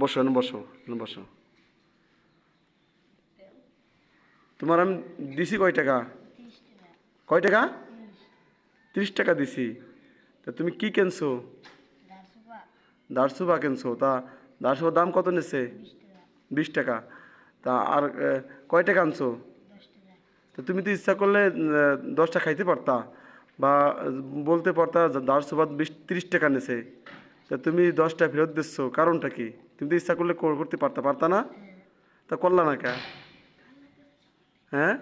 বসো বসো বসো। তোমার আমি দিছি কয় টাকা? কয় টাকা? তিরিশ টাকা দিছি। তা তুমি কি কেনছো? দারসুবা কেনছো। তা দারসুবার দাম কত নিচ্ছে বিশ টাকা। তা আর কয় টাকা আনছো? তো তুমি তো ইচ্ছা করলে দশটা খাইতে পারতা। বা বলতে পারতা দারসুবাদ বিশ, তিরিশ টাকা নেছে। তা তুমি দশটা ফেরত দিচ্ছ, কারণটা কি? তুমি তো ইচ্ছা করলে করতে পারতা পারতা না? তা করলা না কে? হ্যাঁ?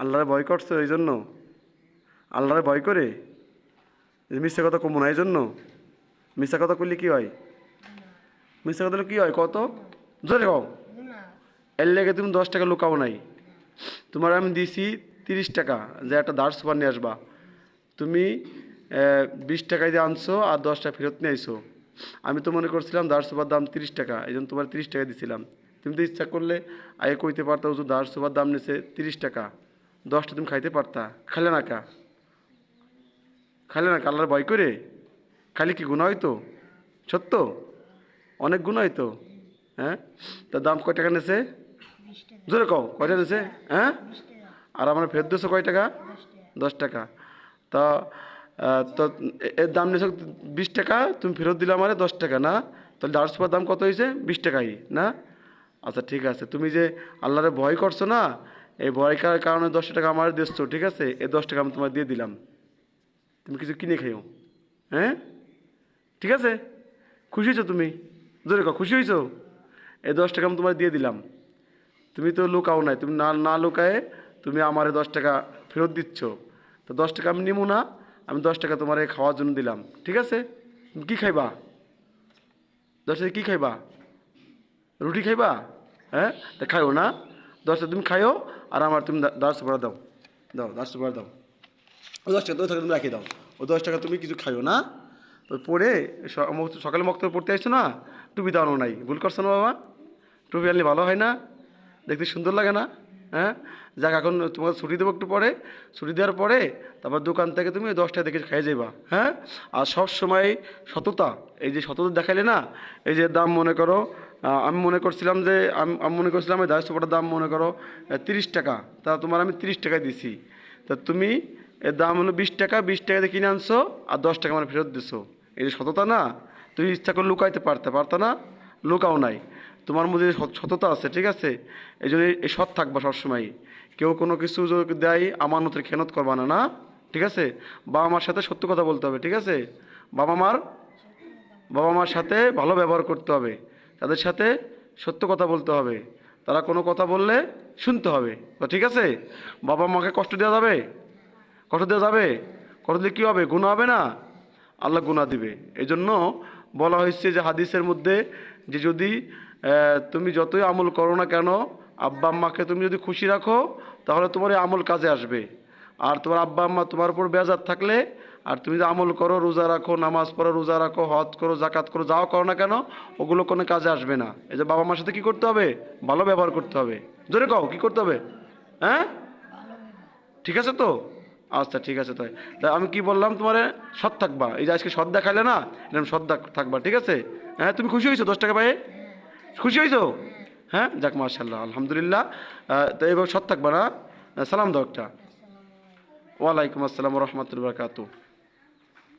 আল্লাহরে ভয় করছ এই জন্য আল্লাহরে ভয় করে? মিথ্যা কথা কমো না এই জন্য মিথ্যা কথা করলে কি হয়? মিথ্যা কথা কি হয় কত জোরে কও। এর লেগে তুমি দশ টাকা লুকাও নাই। তোমার আমি দিছি তিরিশ টাকা, যে একটা দাঁড় সুপার নিয়ে আসবা। তুমি বিশ টাকায় দিয়ে আনছো আর দশটা ফেরত নিয়ে আইছো আমি তো মনে করছিলাম দাঁড় সুপার দাম তিরিশ টাকা, এই জন্য তোমার তিরিশ টাকা দিছিলাম। তুমি তো ইচ্ছা করলে আগে কইতে পারতা দাঁড় সুপার দাম নিছে তিরিশ টাকা, দশটা তুমি খাইতে পারতা। খালে না কা? খালে না কালার ভয় করে? খালি কি গুণা হয়তো সত্য? অনেক গুণ হয়তো হ্যাঁ? তার দাম কয় টাকা নেছে? জোরে কও, কয়টা নেছে? হ্যাঁ? আর আমার ফেরত দিয়েছ কয় টাকা? দশ টাকা। তা তো এর দাম নিয়েছো বিশ টাকা, তুমি ফেরত দিলে আমার দশ টাকা, না? তাহলে দাঁড় সুপার দাম কত হয়েছে? বিশ টাকাই, না? আচ্ছা ঠিক আছে। তুমি যে আল্লাহরে ভয় করছ না, এই ভয় করার কারণে দশ টাকা আমার দিচ্ছ, ঠিক আছে? এই দশ টাকা আমি তোমার দিয়ে দিলাম। তুমি কিছু কিনে খাইও হ্যাঁ? ঠিক আছে? খুশি হয়েছো তুমি? জোরে কও, খুশি হয়েছো? এই দশ টাকা আমি তোমার দিয়ে দিলাম। তুমি তো লুকাও নাই, তুমি না না লুকায়ে তুমি আমারে দশ টাকা ফেরত দিচ্ছ। তো দশ টাকা আমি নিবো না আমি দশ টাকা তোমার খাওয়ার জন্য দিলাম। ঠিক আছে? কী খাইবা? দশ টাকা কী খাইবা? রুটি খাইবা? হ্যাঁ? তা খাইও না। দশটা তুমি খাইও আর আমার তুমি দা- দশ টাকা দাও। দাও দশ টাকা দাও। ও দশ টাকা দশ টাকা তুমি রাখিয়ে দাও। ও দশ টাকা তুমি কিছু খাইও না। তো পড়ে সকালে মক্তব্য পড়তে আসছো না? টুপি দাও নাই। ভুল করছ না বাবা? টুপি আনলে ভালো হয় না? দেখতে সুন্দর লাগে না? হ্যাঁ? যাক, এখন তোমার ছুটি দেবো একটু পরে। ছুটি দেওয়ার পরে তারপর দোকান থেকে তুমি দশটা দেখে খাই যাইবা হ্যাঁ? আর সব সময় সততা, এই যে সততা দেখাইলে না, এই যে দাম মনে করো আমি মনে করছিলাম যে, আমি মনে করছিলাম এই সুপারটার দাম মনে করো তিরিশ টাকা, তা তোমার আমি তিরিশ টাকায় দিছি। তা তুমি এর দাম হলো বিশ টাকা বিশ টাকা দিয়ে কিনে আনছো, আর দশ টাকা আমার ফেরত দিছো। এই যে সততা না, তুমি ইচ্ছা করে লুকাইতে পারতে, পারতো না? লুকাও নাই। তোমার মধ্যে সততা আছে, ঠিক আছে? এই জন্য এই সৎ থাকবা সবসময় কেউ কোনো কিছু দেয় আমার মতো খেনত করবা না না? ঠিক আছে? বাবা মার সাথে সত্য কথা বলতে হবে, ঠিক আছে? বাবা মার বাবা মার সাথে ভালো ব্যবহার করতে হবে। তাদের সাথে সত্য কথা বলতে হবে। তারা কোনো কথা বললে শুনতে হবে। তো ঠিক আছে? বাবা মাকে কষ্ট দেওয়া যাবে? কষ্ট দেওয়া যাবে? কষ্ট দিয়ে কী হবে? গুণা হবে না? আল্লাহ গুণা দিবে। এই জন্য বলা হয়েছে যে হাদিসের মধ্যে যে যদি তুমি যতই আমল করো না কেন, আব্বা আম্মাকে তুমি যদি খুশি রাখো, তাহলে তোমার এই আমল কাজে আসবে। আর তোমার আব্বা আম্মা তোমার উপর বেজার থাকলে, আর তুমি যদি আমল করো, রোজা রাখো, নামাজ পড়ো, রোজা রাখো, হজ করো জাকাত করো, যাও করো না কেন, ওগুলো কোনো কাজে আসবে না। এই যে বাবা মার সাথে কী করতে হবে? ভালো ব্যবহার করতে হবে। জোরে কও, কী করতে হবে? হ্যাঁ? ঠিক আছে তো? আচ্ছা ঠিক আছে তাই। আমি কি বললাম তোমার? সৎ থাকবা। এই যে আজকে সৎ দেখালে না, এরকম সৎ থাকবা, ঠিক আছে? হ্যাঁ তুমি খুশি হয়েছো দশ টাকা পায়ে? খুশি হয়েছো হ্যাঁ? যাক মার্শাল্লাহ আলহামদুলিল্লাহ। তো এবার সৎ থাকবা সালাম দাও একটা। ওয়ালাইকুম আসসালাম রহমতুল্লাহ বারকাতু